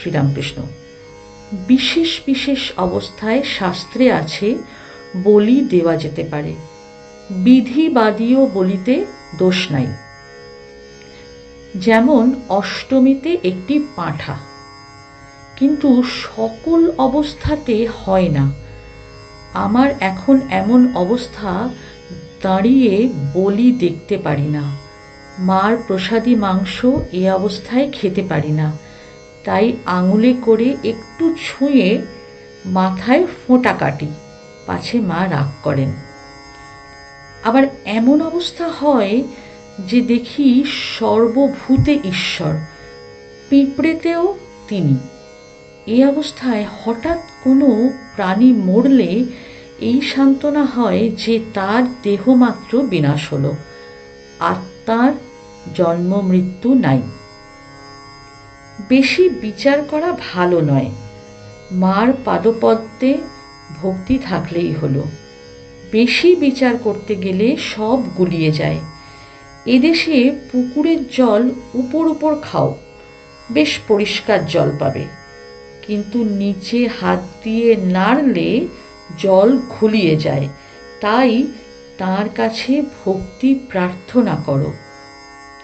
শ্রীরামকৃষ্ণ। বিশেষ বিশেষ অবস্থায় শাস্ত্রে আছে, বলি দেওয়া যেতে পারে। বিধিবাদীয় বলিতে দোষ নাই। যেমন অষ্টমীতে একটি পাঁঠা। কিন্তু সকল অবস্থাতে হয় না। আমার এখন এমন অবস্থা, দাঁড়িয়ে বলি দেখতে পারি না। মার প্রসাদী মাংস এ অবস্থায় খেতে পারি না। তাই আঙুলে করে, একটু ছুঁয়ে মাথায় ফোঁটা কাটি। পাছে মা রাগ করেন। আবার এমন অবস্থা হয় যে দেখি সর্বভূতে ঈশ্বর, পিঁপড়েতেও তিনি। এই অবস্থায় হঠাৎ কোনো প্রাণী মরলে এই সান্ত্বনা হয় যে তার দেহমাত্র বিনাশ হলো। আত্মার জন্ম মৃত্যু নাই। বেশি বিচার করা ভালো নয়। মার পাদপদ্মে ভক্তি থাকলেই হলো। বেশি বিচার করতে গেলে সব গুলিয়ে যায়। এদেশে পুকুরের জল উপর উপর খাও, বেশ পরিষ্কার জল পাবে। কিন্তু নিচে হাত দিয়ে নাড়লে জল ঘুলিয়ে যায়। তাই তার কাছে ভক্তি প্রার্থনা করো।